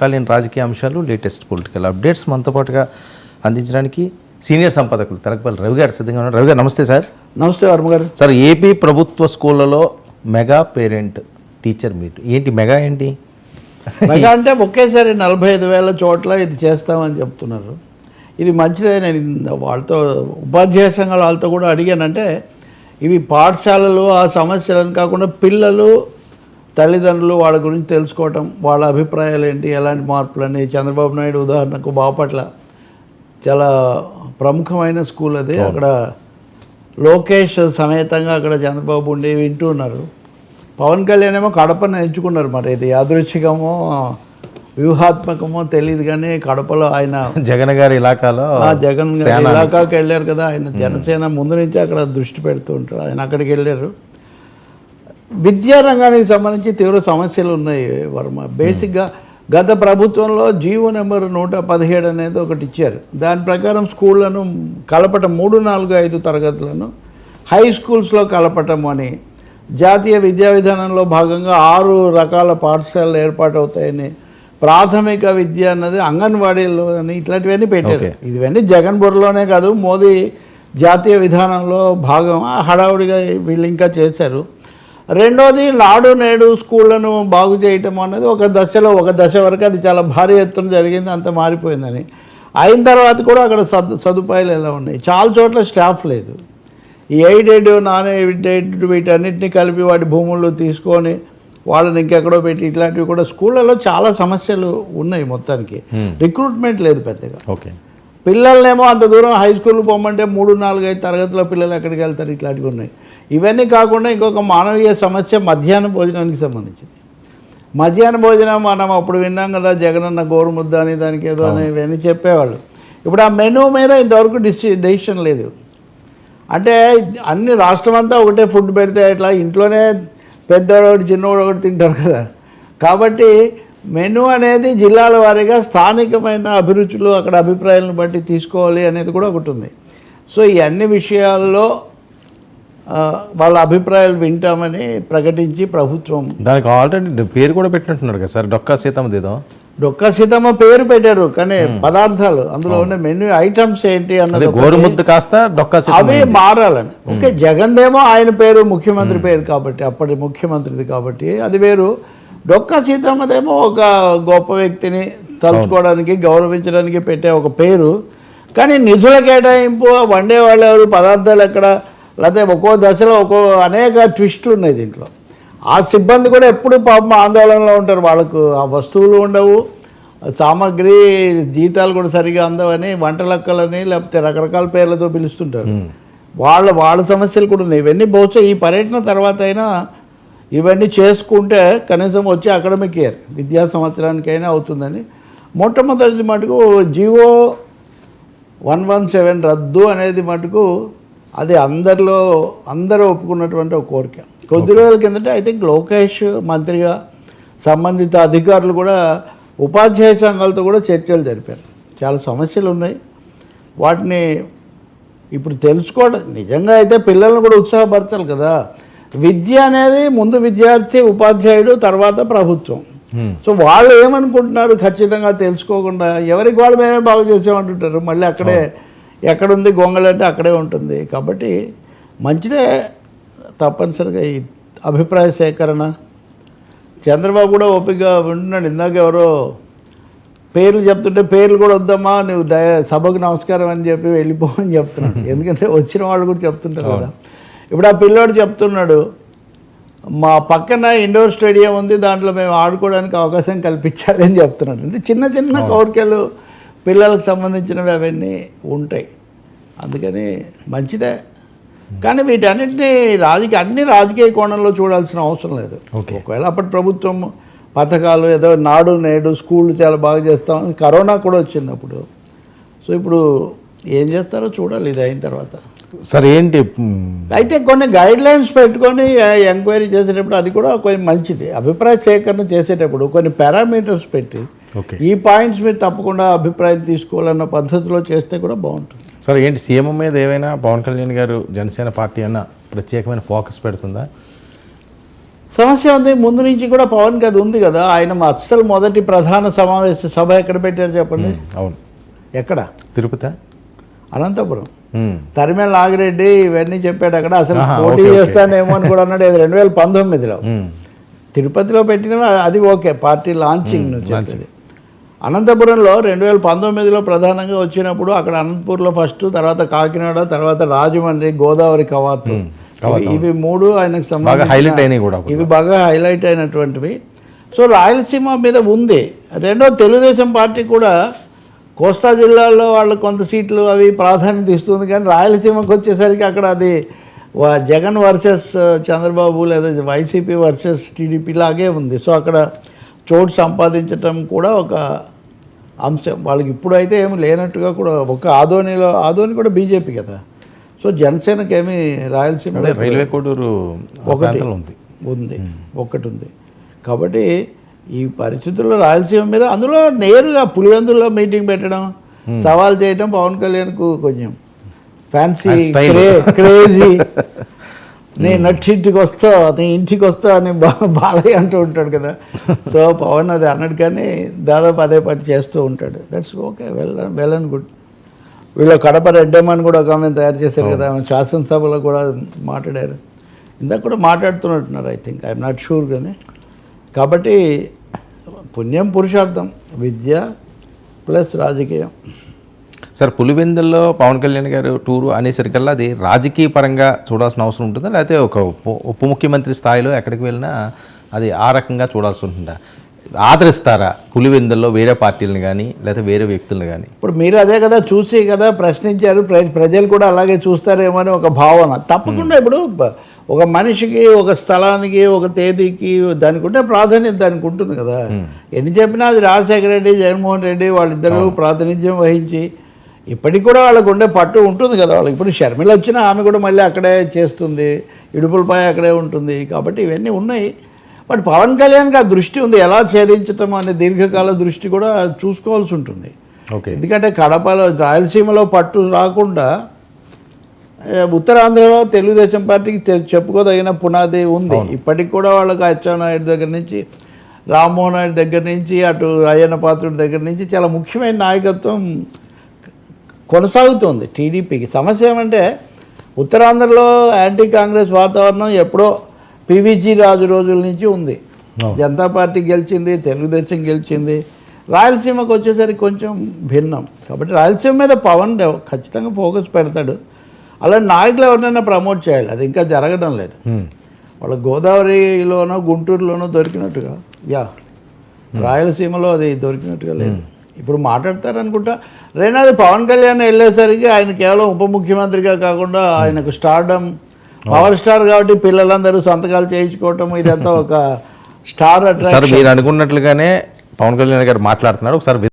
సమకాలీన రాజకీయ అంశాలు లేటెస్ట్ పొలిటికల్ అప్డేట్స్ మనతో పాటుగా అందించడానికి సీనియర్ సంపాదకులు తెలకపల్లి రవి గారు సిద్ధంగా ఉన్నారు. రవి గారు నమస్తే సార్. నమస్తే వర్మ గారు. సార్ ఏపీ ప్రభుత్వ స్కూళ్ళలో మెగా పేరెంట్ టీచర్ మీట్. ఏంటి మెగా ఏంటి? మెగా అంటే ఒకేసారి నలభై ఐదు వేల చోట్ల ఇది చేస్తామని చెప్తున్నారు. ఇది మంచిదే నేను వాళ్ళతో ఉపాధ్యాయ సంఘాల వాళ్ళతో కూడా అడిగానంటే ఇవి పాఠశాలలు ఆ సమస్యలను కాకుండా పిల్లలు తల్లిదండ్రులు వాళ్ళ గురించి తెలుసుకోవటం వాళ్ళ అభిప్రాయాలు ఏంటి ఎలాంటి మార్పులని చంద్రబాబు నాయుడు ఉదాహరణకు బాపట్ల చాలా ప్రముఖమైన స్కూల్ అది. అక్కడ లోకేష్ సమేతంగా అక్కడ చంద్రబాబు ఉండి వింటూ ఉన్నారు. పవన్ కళ్యాణ్ ఏమో కడపను ఎంచుకున్నారు మరి. ఇది యాదృచ్ఛికమో వ్యూహాత్మకమో తెలియదు కానీ కడపలో ఆయన జగన్ గారి ఇలాకాలో జగన్ గారి ఇలాకాకి వెళ్ళారు కదా. ఆయన జనసేన ముందు నుంచి అక్కడ దృష్టి పెడుతూ ఉంటారు. ఆయన అక్కడికి వెళ్ళారు. విద్యారంగానికి సంబంధించి తీవ్ర సమస్యలు ఉన్నాయి వర్మ. బేసిక్గా గత ప్రభుత్వంలో జీవో నెంబర్ నూట పదిహేడు అనేది ఒకటి ఇచ్చారు. దాని ప్రకారం స్కూళ్ళను కలపటం మూడు నాలుగు ఐదు తరగతులను హై స్కూల్స్లో కలపటం అని జాతీయ విద్యా విధానంలో భాగంగా ఆరు రకాల పాఠశాలలు ఏర్పాటు అవుతాయని ప్రాథమిక విద్య అన్నది అంగన్వాడీలో అని ఇట్లాంటివన్నీ పెట్టారు. ఇవన్నీ జగన్ బుర్రలోనే కాదు మోదీ జాతీయ విధానంలో భాగం హడావుడిగా వీళ్ళు ఇంకా చేశారు. రెండోది నాడు నేడు స్కూళ్ళను బాగు చేయటం అన్నది ఒక దశలో ఒక దశ వరకు అది చాలా భారీ ఎత్తున జరిగింది అంత మారిపోయిందని. అయిన తర్వాత కూడా అక్కడ సదు సదుపాయాలు ఎలా ఉన్నాయి? చాలా చోట్ల స్టాఫ్ లేదు. ఈ ఎయిడెడ్ నాన్ ఎయిడెడ్ వీటన్నిటిని కలిపి వాటి భూముల్లో తీసుకొని వాళ్ళని ఇంకెక్కడో పెట్టి ఇట్లాంటివి కూడా స్కూళ్ళలో చాలా సమస్యలు ఉన్నాయి మొత్తానికి. రిక్రూట్మెంట్ లేదు పెద్దగా. ఓకే. పిల్లల్నేమో అంత దూరం హై స్కూల్ పోమంటే మూడు నాలుగు ఐదు తరగతుల పిల్లలు ఎక్కడికి వెళ్తారు ఇట్లాంటివి ఉన్నాయి. ఇవన్నీ కాకుండా ఇంకొక మానవీయ సమస్య మధ్యాహ్న భోజనానికి సంబంధించింది. మధ్యాహ్న భోజనం మనం అప్పుడు విన్నాం కదా జగనన్న గోరుముద్ద అని దానికి ఏదో అని ఇవన్నీ చెప్పేవాళ్ళు. ఇప్పుడు ఆ మెనూ మీద ఇంతవరకు డిసి డెసిషన్ లేదు. అంటే అన్ని రాష్ట్రం అంతా ఒకటే ఫుడ్ పెడితే ఇట్లా ఇంట్లోనే పెద్దవాడు ఒకటి చిన్నవాడు ఒకటి తింటారు కదా. కాబట్టి మెను అనేది జిల్లాల వారీగా స్థానికమైన అభిరుచులు అక్కడ అభిప్రాయాలను బట్టి తీసుకోవాలి అనేది కూడా ఒకటి ఉంది. సో ఈ అన్ని విషయాల్లో వాళ్ళ అభిప్రాయాలు వింటామని ప్రకటించి ప్రభుత్వం దానికి ఆల్రెడీ పేరు కూడా పెట్టినట్టున్నారు కదా సార్? డొక్కా సీతమ్మ దేదో డొక్క సీతమ్మ పేరు పెట్టారు కానీ పదార్థాలు అందులో ఉండే మెన్యూ ఐటమ్స్ ఏంటి అన్నది. గోరుముద్ద కాస్త డొక్కా అవి మారాలని. ఓకే జగన్ ఏమో ఆయన పేరు ముఖ్యమంత్రి పేరు కాబట్టి అప్పటి ముఖ్యమంత్రిది కాబట్టి అది వేరు. డొక్క సీతమ్మదేమో ఒక గొప్ప వ్యక్తిని తలుచుకోవడానికి గౌరవించడానికి పెట్టే ఒక పేరు. కానీ నిధుల కేటాయింపు వండే వాళ్ళు ఎవరు పదార్థాలు ఎక్కడ లేకపోతే ఒక్కో దశలో ఒక్కో అనేక ట్విస్టులు ఉన్నాయి దీంట్లో. ఆ సిబ్బంది కూడా ఎప్పుడు పాపం ఆందోళనలో ఉంటారు. వాళ్ళకు ఆ వస్తువులు ఉండవు. సామాగ్రి జీతాలు కూడా సరిగా అందవని వంట లెక్కలని లేకపోతే రకరకాల పేర్లతో పిలుస్తుంటారు. వాళ్ళ వాళ్ళ సమస్యలు కూడా ఉన్నాయి. ఇవన్నీ బహుశా ఈ పర్యటన తర్వాత అయినా ఇవన్నీ చేసుకుంటే కనీసం వచ్చే అకాడమిక్ ఇయర్ విద్యా సంవత్సరానికైనా అవుతుందని. మొట్టమొదటిది మటుకు జీవో వన్ వన్ సెవెన్ రద్దు అనేది మటుకు అది అందరిలో అందరూ ఒప్పుకున్నటువంటి ఒక కోరిక. కొద్ది రోజుల కిందట ఐ థింక్ లోకేష్ మంత్రిగా సంబంధిత అధికారులు కూడా ఉపాధ్యాయ సంఘాలతో కూడా చర్చలు జరిపారు. చాలా సమస్యలు ఉన్నాయి. వాటిని ఇప్పుడు తెలుసుకోవడం నిజంగా అయితే పిల్లల్ని కూడా ఉత్సాహపరచాలి కదా. విద్య అనేది ముందు విద్యార్థి ఉపాధ్యాయుడు తర్వాత ప్రభుత్వం. సో వాళ్ళు ఏమనుకుంటున్నారు? ఖచ్చితంగా తెలుసుకోకుండా ఎవరికి వాళ్ళు మేమే బాగు చేసామంటుంటారు. మళ్ళీ అక్కడే ఎక్కడుంది గొంగలంటే అక్కడే ఉంటుంది. కాబట్టి మంచిదే తప్పనిసరిగా ఈ అభిప్రాయ సేకరణ. చంద్రబాబు కూడా ఓపిక ఉంటున్నాడు. ఇందాక ఎవరో పేర్లు చెప్తుంటే పేర్లు కూడా వద్దమ్మా నువ్వు డై సభకు నమస్కారం అని చెప్పి వెళ్ళిపోమని చెప్తున్నాడు. ఎందుకంటే వచ్చిన వాళ్ళు కూడా చెప్తుంటారు కదా. ఇప్పుడు ఆ పిల్లోడు చెప్తున్నాడు మా పక్కన ఇండోర్ స్టేడియం ఉంది దాంట్లో మేము ఆడుకోవడానికి అవకాశం కల్పించాలి అని చెప్తున్నాడు. అంటే చిన్న చిన్న కోరికలు పిల్లలకు సంబంధించినవి అవన్నీ ఉంటాయి. అందుకని మంచిదే. కానీ వీటన్నిటిని రాజకీయ అన్ని రాజకీయ కోణంలో చూడాల్సిన అవసరం లేదు. ఒకవేళ అప్పటి ప్రభుత్వం పథకాలు ఏదో నాడు నేడు స్కూళ్ళు చాలా బాగా చేస్తాం. కరోనా కూడా వచ్చింది అప్పుడు. సో ఇప్పుడు ఏం చేస్తారో చూడాలి. ఇది అయిన తర్వాత. సార్ ఏంటి? అయితే కొన్ని గైడ్ లైన్స్ పెట్టుకొని ఎంక్వైరీ చేసేటప్పుడు అది కూడా కొంచెం మంచిది. అభిప్రాయ సేకరణ చేసేటప్పుడు కొన్ని పారామీటర్స్ పెట్టి ఈ పాయింట్స్ మీరు తప్పకుండా అభిప్రాయం తీసుకోవాలన్న పద్ధతిలో చేస్తే కూడా బాగుంటుంది. సార్ ఏంటి సీఎం మీద ఏమైనా పవన్ కళ్యాణ్ గారు జనసేన పార్టీ అన్న ప్రత్యేకమైన ఫోకస్ పెడుతుందా? సమస్య ఉంది. ముందు నుంచి కూడా పవన్కి అది ఉంది కదా. ఆయన మా అస్సలు మొదటి ప్రధాన సమావేశ సభ ఎక్కడ పెట్టారు చెప్పండి? అవును. ఎక్కడ? తిరుపతి? అనంతపురం. ఉమ్. తరిమేల నాగిరెడ్డి ఇవన్నీ చెప్పాడు అక్కడ. అసలు పోటీ. చేస్తానేమో అని కూడా అన్నాడు. రెండు వేల పంతొమ్మిదిలో. తిరుపతిలో పెట్టిన అది ఓకే. పార్టీ లాంచింగ్ నుంచి. అనంతపురంలో రెండు వేల పంతొమ్మిదిలో ప్రధానంగా వచ్చినప్పుడు అక్కడ అనంతపూర్లో ఫస్ట్ తర్వాత కాకినాడ తర్వాత రాజమండ్రి గోదావరి కవాతు. ఇవి- మూడు ఆయనకు బాగా సంబంధించిన హైలైట్ అయినాయి కూడా అప్పుడు. ఇవి బాగా హైలైట్ అయినటువంటివి. సో రాయలసీమ మీద ఉంది. రెండో తెలుగుదేశం పార్టీ కూడా కోస్తా జిల్లాలో వాళ్ళు కొంత సీట్లు అవి ప్రాధాన్యత ఇస్తుంది కానీ రాయలసీమకు వచ్చేసరికి అక్కడ అది జగన్ వర్సెస్ చంద్రబాబు లేదా వైసీపీ వర్సెస్ టీడీపీ లాగే ఉంది. సో అక్కడ చోటు సంపాదించటం కూడా ఒక అంశం వాళ్ళకి ఇప్పుడైతే ఏమి లేనట్టుగా కూడా ఒక ఆదోనిలో ఆదోని కూడా బీజేపీ కదా. సో జనసేనకి ఏమి రాయలసీమ రైల్వే కోడూరు ఆ ఒకటి ఉంది. ఉంది ఒక్కటి ఉంది కాబట్టి ఈ పరిస్థితుల్లో రాయలసీమ మీద అందులో నేరుగా పులివెందుల్లో మీటింగ్ పెట్టడం సవాల్ చేయడం పవన్ కళ్యాణ్కు కొంచెం ఫ్యాన్సీ. క్రేజీ నీ నట్టింటికి వస్తా నీ ఇంటికి వస్తా అని బాలయ్య అంటూ ఉంటాడు కదా. సో పవన్ అది అన్నాడు కానీ దాదాపు అదే పని చేస్తూ ఉంటాడు. That's okay well well and good వీళ్ళు కడప రెడ్డమ్మని కూడా ఒక ఆమె తయారు చేశారు కదా. ఆమె శాసనసభలో కూడా మాట్లాడారు. ఇందాక కూడా మాట్లాడుతున్నట్టున్నారు I think I'm not sure కానీ కాబట్టి పుణ్యం పురుషార్థం విద్య ప్లస్ రాజకీయం. సార్ పులివెందుల్లో పవన్ కళ్యాణ్ గారు టూరు అనేసరికల్లా అది రాజకీయ పరంగా చూడాల్సిన అవసరం ఉంటుందా? లేకపోతే ఒక ఉప ముఖ్యమంత్రి స్థాయిలో ఎక్కడికి వెళ్ళినా అది ఆ రకంగా చూడాల్సి ఉంటుందా? ఆదరిస్తారా పులివెందుల్లో వేరే పార్టీలను కానీ లేకపోతే వేరే వ్యక్తులను కానీ ఇప్పుడు మీరు అదే కదా చూసి కదా ప్రశ్నించారు ప్ర- ప్రజలు కూడా అలాగే చూస్తారేమో అని ఒక భావన. తప్పకుండా ఇప్పుడు ఒక మనిషికి ఒక స్థలానికి ఒక తేదీకి దానికి ఉంటే ప్రాధాన్యత దానికి ఉంటుంది కదా. ఎన్ని చెప్పినా అది రాజశేఖర రెడ్డి జగన్మోహన్ రెడ్డి వాళ్ళిద్దరూ ప్రాతినిధ్యం వహించి ఇప్పటికి కూడా వాళ్ళకు ఉండే పట్టు ఉంటుంది కదా వాళ్ళకి. ఇప్పుడు షర్మిల వచ్చినా ఆమె కూడా మళ్ళీ అక్కడే చేస్తుంది. ఇడుపులపై అక్కడే ఉంటుంది. కాబట్టి ఇవన్నీ ఉన్నాయి. బట్ పవన్ కళ్యాణ్కి ఆ దృష్టి ఉంది. ఎలా ఛేదించటం అనే దీర్ఘకాల దృష్టి కూడా చూసుకోవాల్సి ఉంటుంది. ఓకే. ఎందుకంటే కడపలో రాయలసీమలో పట్టు రాకుండా ఉత్తరాంధ్రలో తెలుగుదేశం పార్టీకి చెప్పుకోదగిన పునాది ఉంది. ఇప్పటికి కూడా వాళ్ళకి అచ్చెన్నాయుడు దగ్గర నుంచి రామ్మోహన్ నాయుడు దగ్గర నుంచి అటు అయ్యన్న పాత్రుడి దగ్గర నుంచి చాలా ముఖ్యమైన నాయకత్వం కొనసాగుతోంది టీడీపీకి. సమస్య ఏమంటే ఉత్తరాంధ్రలో యాంటీ కాంగ్రెస్ వాతావరణం ఎప్పుడో పివిజి రాజు రోజుల నుంచి ఉంది. జనతా పార్టీ గెలిచింది తెలుగుదేశం గెలిచింది. రాయలసీమకు వచ్చేసరికి కొంచెం భిన్నం. కాబట్టి రాయలసీమ మీద పవన్ ఖచ్చితంగా ఫోకస్ పెడతాడు. అలా నాయకులు ఎవరినైనా ప్రమోట్ చేయాలి. అది ఇంకా జరగడం లేదు. వాళ్ళ గోదావరిలోనో గుంటూరులోనో దొరికినట్టుగా. యా. రాయలసీమలో అది దొరికినట్టుగా లేదు. ఇప్పుడు మాట్లాడతారనుకుంటా. రెండోది పవన్ కళ్యాణ్ వెళ్ళేసరికి ఆయన కేవలం ఉప ముఖ్యమంత్రిగా కాకుండా ఆయనకు స్టార్డమ్ పవర్ స్టార్ కాబట్టి పిల్లలందరూ సంతకాలు చేయించుకోవటం ఇదంతా ఒక స్టార్ సార్ అట్రాక్షన్. మీరు అనుకున్నట్లుగానే పవన్ కళ్యాణ్ గారు మాట్లాడుతున్నారు. ఒకసారి